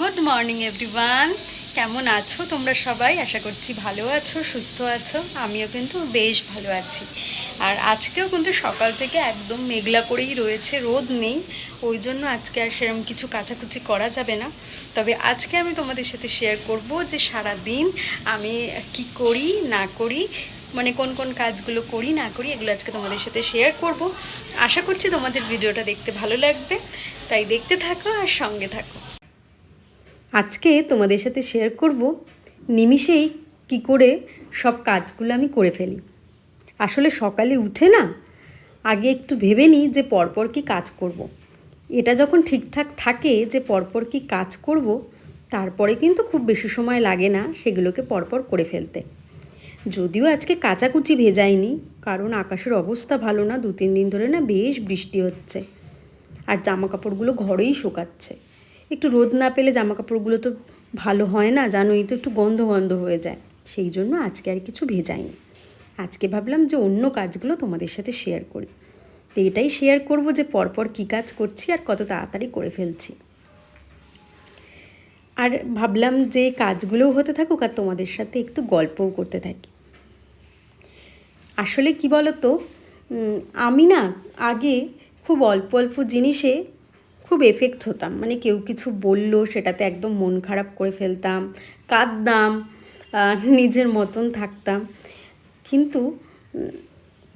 Good morning everyone কেমন আছো? তোমরা সবাই? আশা করছি ভালো আছো, সুস্থ আছো। আমিও কিন্তু বেশ ভালো আছি। আর আজকেও কিন্তু সকাল থেকে একদম মেঘলা করেই রয়েছে, রোদ নেই। ওই জন্য আজকে আর সেরকম কিছু কাচাকুচি করা যাবে না। তবে আজকে আমি তোমাদের সাথে শেয়ার করব যে সারা দিন আমি কি করি, না করি মানে কোন কোন কাজগুলো করি, না করি, এগুলো আজকে তোমাদের সাথে শেয়ার করব। আশা করছি তোমাদের ভিডিওটা দেখতে ভালো লাগবে। তাই দেখতে থাকো আর সঙ্গে থাকো। আজকে তোমাদের সাথে শেয়ার করব নিমিষেই কি করে সব কাজগুলো আমি করে ফেলি। আসলে সকালে উঠে না, আগে একটু ভেবে নিই যে পরপর কি কাজ করব। এটা যখন ঠিকঠাক থাকে যে পরপর কি কাজ করব, তারপরে কিন্তু খুব বেশি সময় লাগে না সেগুলোকে পরপর করে ফেলতে। যদিও আজকে কাচাকুচি ভেজায়নি কারণ আকাশের অবস্থা ভালো না দু তিন দিন ধরে না বেশ বৃষ্টি হচ্ছে। আর জামা কাপড়গুলো ঘরেই শুকাচ্ছে। একটু রোদ না পেলে জামা কাপড়গুলো তো ভালো হয় না, জানোই তো একটু গন্ধ গন্ধ হয়ে যায়। সেই জন্য আজকে আর কিছু ভেজাইনি। আজকে ভাবলাম যে অন্য কাজগুলো তোমাদের সাথে শেয়ার করি। তো এটাই শেয়ার করব যে পরপর কী কাজ করছি আর কত তাড়াতাড়ি করে ফেলছি। আর ভাবলাম যে কাজগুলোও হতে থাকুক আর তোমাদের সাথে একটু গল্পও করতে থাকি। আসলে কি বলতো আমি না আগে খুব অল্প অল্প জিনিসে খুব এফেক্ট হতাম। মানে কেউ কিছু বলল, সেটাতে একদম মন খারাপ করে ফেলতাম, কাঁদতাম নিজের মতন থাকতাম। কিন্তু,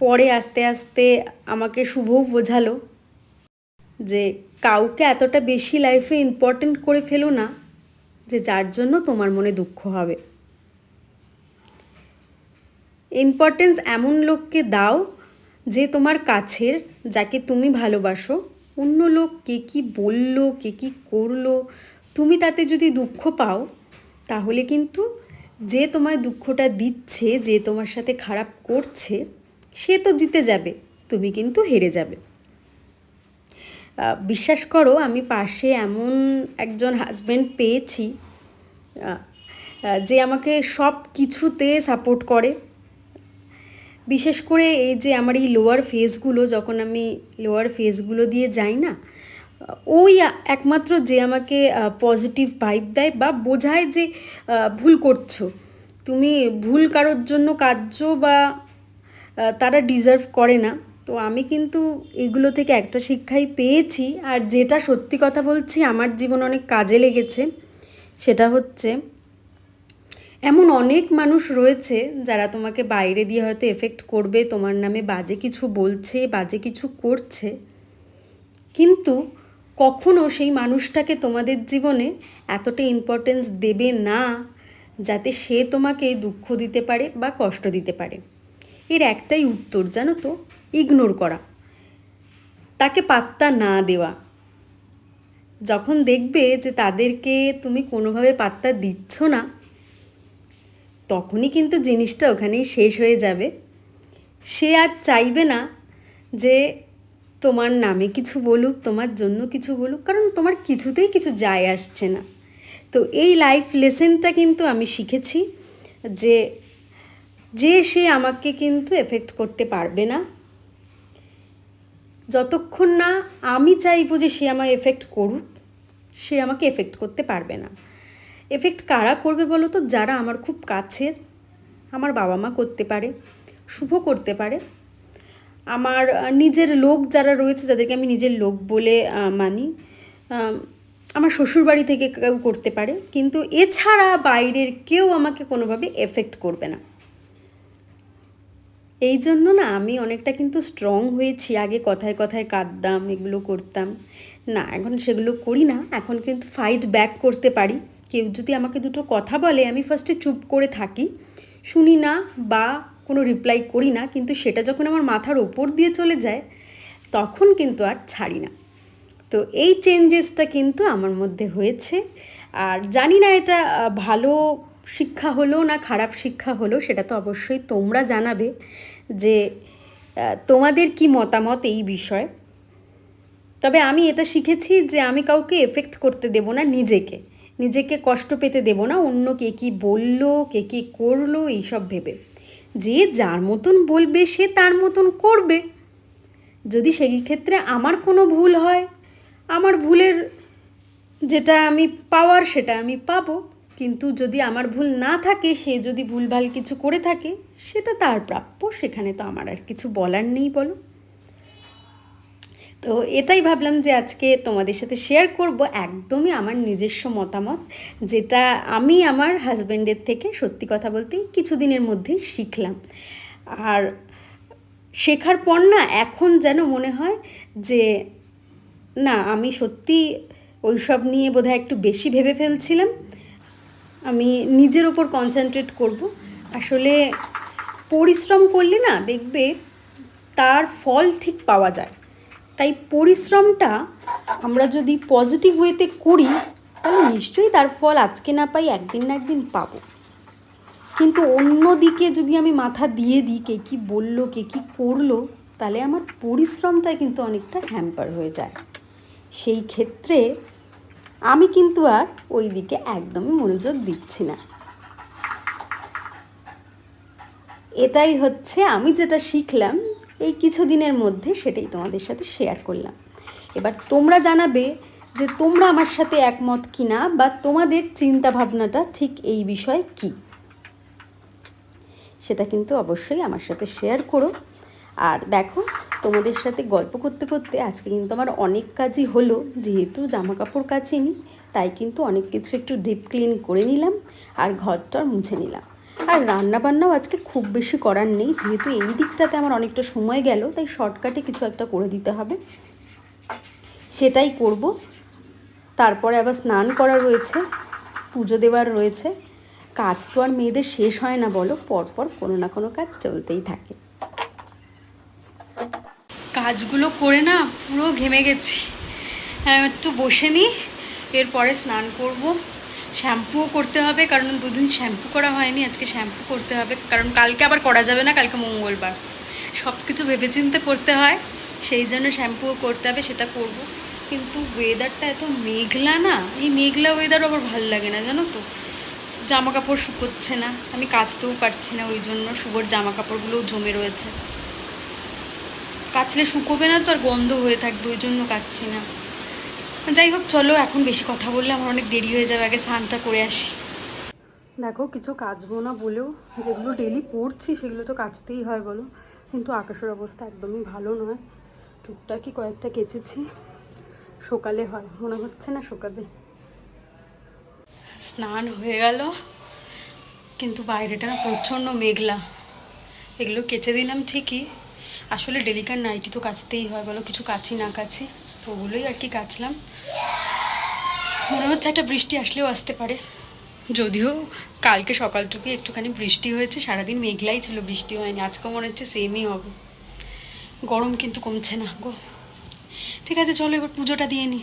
পরে আস্তে আস্তে আমাকে শুভও বোঝালো যে, কাউকে এতটা বেশি লাইফে ইম্পর্টেন্ট করে ফেলো না যে, যার জন্য তোমার মনে দুঃখ হবে। ইম্পর্টেন্স এমন লোককে দাও যে, তোমার কাছের, যাকে তুমি ভালোবাসো অন্য লোক কে কী বলল, কে কী করল, তুমি তাতে যদি দুঃখ পাও, তাহলে কিন্তু যে তোমায় দুঃখটা দিচ্ছে, যে তোমার সাথে খারাপ করছে, সে তো জিতে যাবে, তুমি কিন্তু হেরে যাবে। বিশ্বাস করো, আমি পাশে এমন একজন হাজব্যান্ড পেয়েছি যে আমাকে সব কিছুতে সাপোর্ট করে। বিশেষ করে এই যে আমার এই লোয়ার ফেসগুলো যখন আমি লোয়ার ফেসগুলো দিয়ে যাই না, ওই একমাত্র যে আমাকে পজিটিভ ভাইব দেয় বা বোঝায় যে ভুল করছ। তুমি ভুল কারোর জন্য কার্য বা তারা ডিজার্ভ করে না। তো আমি কিন্তু এগুলো থেকে একটা শিক্ষাই পেয়েছি। আর যেটা সত্যি কথা বলছি, আমার জীবন অনেক কাজে লেগেছে। সেটা হচ্ছে এমন অনেক মানুষ রয়েছে যারা তোমাকে বাইরে দিয়ে হয়তো এফেক্ট করবে, তোমার নামে বাজে কিছু বলছে, বাজে কিছু করছে। কিন্তু কখনো সেই মানুষটাকে তোমাদের জীবনে এতটা ইম্পর্টেন্স দেবে না যাতে সে তোমাকে দুঃখ দিতে পারে বা কষ্ট দিতে পারে। এর একটাই উত্তর জানো তো ইগনোর করা। তাকে পাত্তা না দেওয়া। যখন দেখবে যে তাদেরকে তুমি কোনোভাবে পাত্তা দিচ্ছ না তখনই কিন্তু জিনিসটা ওখানেই শেষ হয়ে যাবে। সে আর চাইবে না যে তোমার নামে কিছু বলুক, তোমার জন্য কিছু বলুক, কারণ তোমার কিছুতেই কিছু যায় আসছে না। তো এই লাইফ লেসেনটা কিন্তু আমি শিখেছি যে যে সে আমাকে কিন্তু এফেক্ট করতে পারবে না। যতক্ষণ না আমি চাইব যে সে আমায় এফেক্ট করুক, সে আমাকে এফেক্ট করতে পারবে না। এফেক্ট কারা করবে বলো তো? যারা আমার খুব কাছের আমার বাবা মা করতে পারে শুভ করতে পারে। আমার নিজের লোক যারা রয়েছে যাদেরকে আমি নিজের লোক বলে মানি আম, আমার শ্বশুরবাড়ি থেকে কেউ করতে পারে। কিন্তু এছাড়া বাইরের কেউ আমাকে কোনোভাবে এফেক্ট করবে না। এই জন্য না আমি অনেকটা কিন্তু স্ট্রং হয়েছি। আগে কথায় কথায় কাঁদতাম এগুলো করতাম। না এখন সেগুলো করি না। এখন কিন্তু ফাইট ব্যাক করতে পারি। কেউ যদি আমাকে দুটো কথা বলে, আমি ফার্স্টে চুপ করে থাকি। শুনি না বা কোনো রিপ্লাই করি না, কিন্তু সেটা যখন আমার মাথার ওপর দিয়ে চলে যায়, তখন কিন্তু আর ছাড়ি না। তো এই চেঞ্জেসটা কিন্তু আমার মধ্যে হয়েছে। আর জানি না এটা ভালো শিক্ষা হলো না খারাপ শিক্ষা হলো, সেটা তো অবশ্যই তোমরা জানাবে যে তোমাদের কি মতামত এই বিষয়ে। তবে আমি এটা শিখেছি যে আমি কাউকে এফেক্ট করতে দেব না নিজেকে। নিজেকে কষ্ট পেতে দেব না, অন্য কে কী বলল, কে কী করল, এইসব ভেবে। যে যার মতন বলবে, সে তার মতন করবে। যদি সেই ক্ষেত্রে আমার কোনো ভুল হয়, আমার ভুলের যেটা আমি পাওয়ার সেটা আমি পাবো। কিন্তু যদি আমার ভুল না থাকে, সে যদি ভুলভাল কিছু করে থাকে, সেটা তার প্রাপ্য, সেখানে তো আমার আর কিছু বলার নেই, বলো। তো এটাই ভাবলাম যে আজকে তোমাদের সাথে শেয়ার করব একদমই আমার নিজস্ব মতামত, যেটা আমি আমার হাজব্যান্ডের থেকে সত্যি কথা বলতে কিছুদিনের মধ্যেই শিখলাম। আর শেখার পর না এখন যেন মনে হয় যে, না আমি সত্যি ওইসব নিয়ে বোধহয় একটু বেশি ভেবে ফেলছিলাম। আমি নিজের ওপর কনসেন্ট্রেট করব। আসলে পরিশ্রম করলে না দেখবে তার ফল ঠিক পাওয়া যায়। তাই পরিশ্রমটা আমরা যদি পজিটিভ ওয়েতে করি, তাহলে নিশ্চয়ই তার ফল আজকে না পাই একদিন না একদিন পাবো। কিন্তু অন্যদিকে যদি আমি মাথা দিয়ে দিই, কে কী বলল, কে কী করল, তাহলে আমার পরিশ্রমটা কিন্তু অনেকটা হ্যাম্পার হয়ে যায়। সেই ক্ষেত্রে আমি কিন্তু আর ওই দিকে একদমই মনোযোগ দিচ্ছি না। এটাই হচ্ছে আমি যেটা শিখলাম এই কিছুদিনের মধ্যে সেটাই তোমাদের সাথে শেয়ার করলাম। এবার তোমরা জানাবে যে তোমরা আমার সাথে একমত কিনা বা তোমাদের চিন্তা ভাবনাটা ঠিক এই বিষয়ে কী। সেটা কিন্তু অবশ্যই আমার সাথে শেয়ার করো। আর দেখো, তোমাদের সাথে গল্প করতে করতে আজকে কিন্তু আমার অনেক কাজই হলো, যেহেতু জামা কাপড় কাচিনি, তাই কিন্তু অনেক কিছু একটু ডিপ ক্লিন করে নিলাম আর ঘরটার মুছে নিলাম। আর রান্না বান্নাও আজকে খুব বেশি করার নেই, যেহেতু এই দিকটাতে আমার অনেকটা সময় গেল, তাই শর্টকাটে কিছু একটা করে দিতে হবে। সেটাই করব। তারপরে আবার স্নান করা রয়েছে, পুজো দেওয়ার রয়েছে। কাজ তো আর মেয়েদের শেষ হয় না বলো, পরপর কোনো না কোনো কাজ চলতেই থাকে। কাজগুলো করে না পুরো ঘেমে গেছি। হ্যাঁ একটু বসে নিই এরপরে স্নান করব। শ্যাম্পুও করতে হবে, কারণ দুদিন শ্যাম্পু করা হয়নি, আজকে শ্যাম্পু করতে হবে, কারণ কালকে আবার করা যাবে না, কালকে মঙ্গলবার। সব কিছু ভেবেচিন্তে করতে হয়, সেই জন্য শ্যাম্পুও করতে হবে, সেটা করব। কিন্তু ওয়েদারটা এত মেঘলা না, এই মেঘলা ওয়েদার আবার ভালো লাগে না, জানো তো? জামা কাপড় শুকোচ্ছে না, আমি কাচতেও পারছি না, ওই জন্য শুভর জামা কাপড়গুলোও জমে রয়েছে। কাচলে শুকোবে না তো, আর গন্ধ হয়ে থাকবে, ওই জন্য কাচ্ছি না। যাই হোক চলো এখন বেশি কথা বললে আমার অনেক দেরি হয়ে যাবে আগে স্নানটা করে আসি। দেখো কিছু কাচবো না বলেও যেগুলো ডেলি পড়ছি সেগুলো তো কাচতেই হয় বলো কিন্তু আকাশের অবস্থা একদমই ভালো নয়। টুকটাকি কয়েকটা কেচেছি সকালে হয় মনে হচ্ছে না সকালে স্নান হয়ে গেল কিন্তু বাইরেটা না প্রচণ্ড মেঘলা। এগুলো কেচে দিলাম ঠিকই আসলে ডেলিকার নাইটি তো কাচতেই হয় বলো কিছু কাচি না কাচি। তো ওগুলোই আর কি কাচলাম মনে হচ্ছে একটা বৃষ্টি আসলেও আসতে পারে। যদিও কালকে সকালটুকু একটুখানি বৃষ্টি হয়েছে, সারাদিন মেঘলাই ছিল, বৃষ্টি হয়নি। আজকেও মনে হচ্ছে সেমই হবে। গরম কিন্তু কমছে না গো। ঠিক আছে, চলো এবার পুজোটা দিয়ে নিই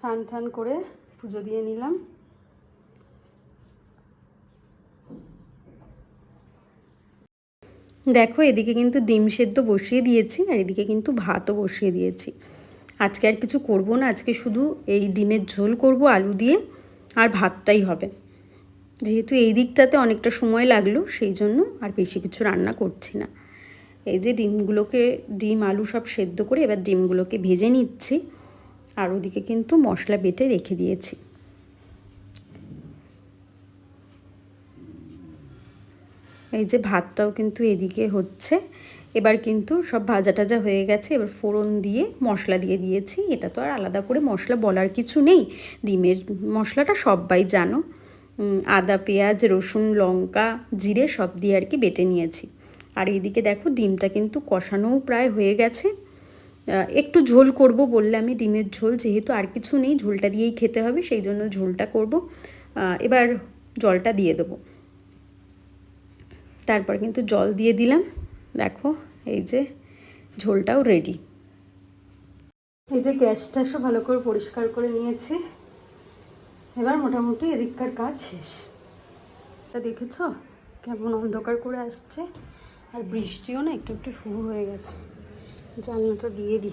স্নান টান করে পুজো দিয়ে নিলাম। দেখো, এদিকে কিন্তু ডিম সেদ্ধ বসিয়ে দিয়েছি, আর এদিকে কিন্তু ভাতও বসিয়ে দিয়েছি। আজকে আর কিছু করব না, আজকে শুধু এই ডিমের ঝোল করব, আলু দিয়ে, আর ভাতটাই হবে। যেহেতু এই দিকটাতে অনেকটা সময় লাগল, সেই জন্য আর বেশি কিছু রান্না করছি না। এই যে ডিমগুলোকে, ডিম, আলু সব সেদ্ধ করে এবার ডিমগুলোকে ভেজে নিচ্ছি, আর ওদিকে কিন্তু মশলা বেটে রেখে দিয়েছি। এই যে ভাতটাও কিন্তু এদিকে হচ্ছে। এবার কিন্তু সব ভাজা টাজা হয়ে গেছে। এবার ফোড়ন দিয়ে মশলা দিয়ে দিয়েছি। এটা তো আর আলাদা করে মশলা বলার কিছু নেই। ডিমের মশলাটা সবাই জানো। আদা, পেঁয়াজ, রসুন, লঙ্কা, জিরে সব দিয়ে আর কি বেটে নিয়েছি। আর এইদিকে দেখো ডিমটা কিন্তু কষানোও প্রায় হয়ে গেছে। একটু ঝোল করব বললে আমি ডিমের ঝোল যেহেতু আর কিছু নেই, ঝোলটা দিয়েই খেতে হবে, সেই জন্য ঝোলটা করব। এবার জলটা দিয়ে দেবো। তারপর কিন্তু জল দিয়ে দিলাম। দেখো, এই যে ঝোলটাও রেডি এই যে গ্যাসটা সব ভালো করে পরিষ্কার করে নিয়েছি। এবার মোটামুটি এদিককার কাজ শেষ। তা দেখেছ কেমন অন্ধকার করে আসছে? আর বৃষ্টিও না একটু একটু শুরু হয়ে গেছে। জানলাটা দিয়ে দিই।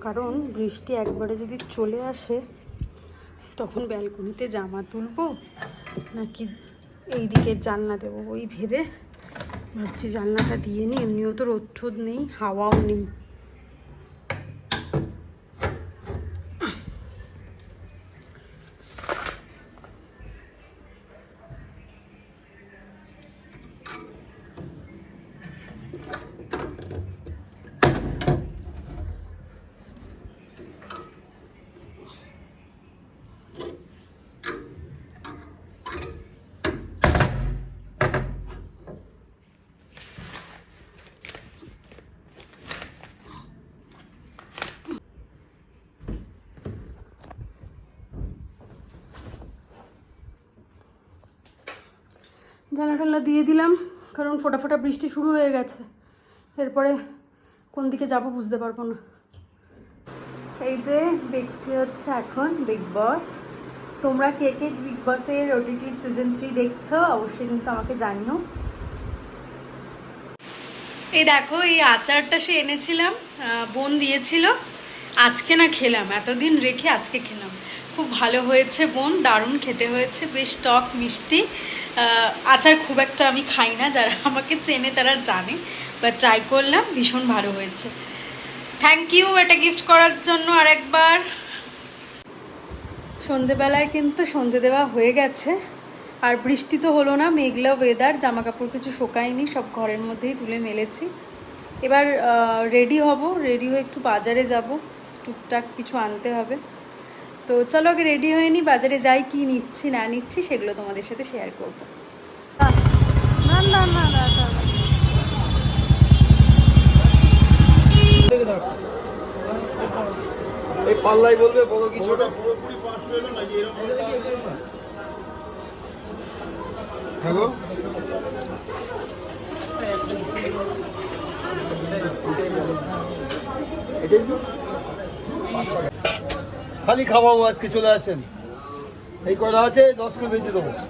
কারণ বৃষ্টি একবারে যদি চলে আসে, তখন ব্যালকনিতে জামা তুলবো? নাকি এই দিকের জানলা দেবো ওই ভেবে? ভাবছি জানলাটা দিয়ে নিই এমনিও তো রোদ ঠোদ নেই হাওয়াও নেই। জানলা টাল্লা দিয়ে দিলাম, কারণ ফোটা ফোটা বৃষ্টি শুরু হয়ে গেছে। এরপরে কোন দিকে যাব বুঝতে পারব না। এই যে দেখছি হচ্ছে এখন বিগ বস তোমরা কে কে বিগ বসের ওটিটির সিজন থ্রি দেখছ, অবশ্যই কিন্তু আমাকে জানিও। এই দেখো, এই আচারটা সে এনেছিলাম বোন দিয়েছিল। আজকে না খেলাম, এতদিন রেখে আজকে খেলাম। খুব ভালো হয়েছে বোন, দারুণ খেতে হয়েছে, বেশ টক, মিষ্টি। আচার খুব একটা আমি খাই না, যারা আমাকে চেনে তারা জানে বা ট্রাই করলাম, ভীষণ ভালো হয়েছে। থ্যাংক ইউ এটা গিফট করার জন্য আরেকবার। সন্ধেবেলায় কিন্তু সন্ধে দেওয়া হয়ে গেছে, আর বৃষ্টি তো হলো না, মেঘলা ওয়েদার জামা কাপড় কিছু শোকায়নি, সব ঘরের মধ্যেই তুলে মেলেছি। এবার রেডি হব রেডি হয়ে একটু বাজারে যাব, টুকটাক কিছু আনতে হবে। তো চলো আগে রেডি হয়ে নি বাজারে যাই কি নিচ্ছি না নিচ্ছি সেগুলো তোমাদের সাথে শেয়ার করব। না না না না না এই পাল্লাই বলবে বড় কি ছোট পুরোপুরি পাঁচশো এলো নাকি এরকম হ্যালো? খালি খাওয়াবো আজকে চলে আসেন। এই কটা আছে? দশ কিলো বেশি দেবো। হচ্ছে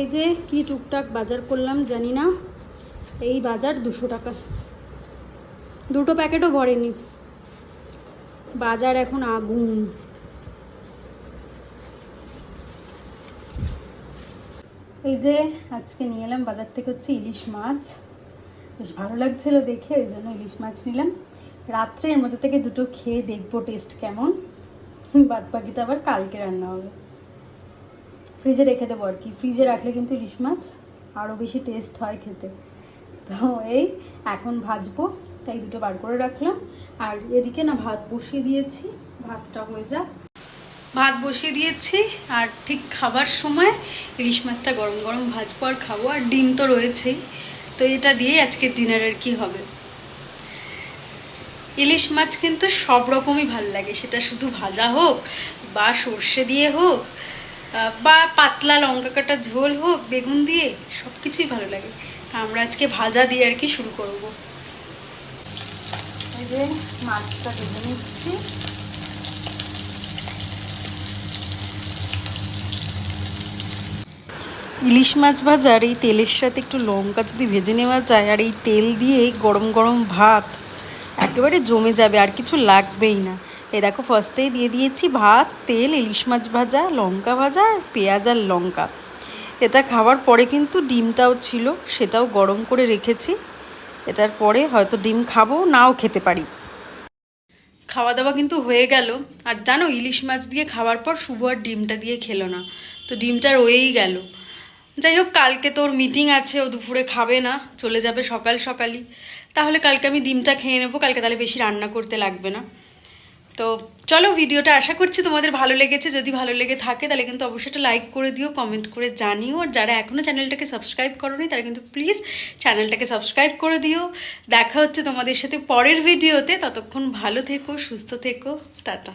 এই যে কি টুকটাক বাজার করলাম জানি না, এই বাজার দুশো টাকা। দুটো প্যাকেটও ভরেনি। বাজার এখন আগুন। এই যে আজকে নিয়ে এলাম বাজার থেকে হচ্ছে ইলিশ মাছ। বেশ ভালো লাগছিল দেখে, এই জন্য ইলিশ মাছ নিলাম। রাত্রে এর মধ্যে থেকে দুটো খেয়ে দেখব টেস্ট কেমন। বাদ বাকিটা আবার কালকে রান্না হবে। ফ্রিজে রেখে দেবো আর কি। ফ্রিজে রাখলে কিন্তু ইলিশ মাছ আরও বেশি টেস্ট হয় খেতে। তো এই এখন ভাজবো, তাই দুটো বার করে রাখলাম। আর এদিকে না ভাত বসিয়ে দিয়েছি, ভাতটা হয়ে যাক। ভাত বসিয়ে দিয়েছি, আর ঠিক খাবার সময় ইলিশ মাছটা গরম গরম ভাজবো আর খাব। আর ডিম তো রয়েছেই। তো এটা দিয়েই আজকে ডিনার আর কি হবে? ইলিশ মাছ কিন্তু সব রকমই ভালো লাগে। সেটা শুধু ভাজা হোক বা সর্ষে দিয়ে হোক বা পাতলা লঙ্কা কাটা ঝোল হোক, বেগুন দিয়ে সব কিছুই ভালো লাগে। তা আমরা আজকে ভাজা দিয়ে আর কি শুরু করব। মাছটা ভেজে নিচ্ছি। ইলিশ মাছ ভাজার এই তেলের সাথে একটু লঙ্কা যদি ভেজে নেওয়া যায় আর এই তেল দিয়ে গরম গরম ভাত, একেবারে জমে যাবে, আর কিছু লাগবেই না। এ দেখো ফার্স্টেই দিয়ে দিয়েছি ভাত, তেল, ইলিশ মাছ ভাজা, লঙ্কা ভাজা, আর পেঁয়াজ আর লঙ্কা। এটা খাওয়ার পরে কিন্তু ডিমটাও ছিল, সেটাও গরম করে রেখেছি। এটার পরে হয়তো ডিম খাব, নাও খেতে পারি। খাওয়া দাওয়া কিন্তু হয়ে গেল। আর জানো, ইলিশ মাছ দিয়ে খাওয়ার পর শুভ আর ডিমটা দিয়ে খেলো না। তো ডিমটা রয়েই গেল। যাই হোক, কালকে তোর মিটিং আছে, ও দুপুরে খাবে না, চলে যাবে সকাল সকালই। তাহলে কালকে আমি ডিমটা খেয়ে নেব, কালকে তাহলে বেশি রান্না করতে লাগবে না। তো চলো, ভিডিওটা আশা করছি তোমাদের ভালো লেগেছে। যদি ভালো লেগে থাকে, তাহলে কিন্তু অবশ্যই একটা লাইক করে দিও কমেন্ট করে জানিও। আর যারা এখনও চ্যানেলটাকে সাবস্ক্রাইব করোনি, তারা কিন্তু প্লিজ চ্যানেলটাকে সাবস্ক্রাইব করে দিও। দেখা হচ্ছে তোমাদের সাথে পরের ভিডিওতে ততক্ষণ ভালো থেকো, সুস্থ থেকো। টাটা।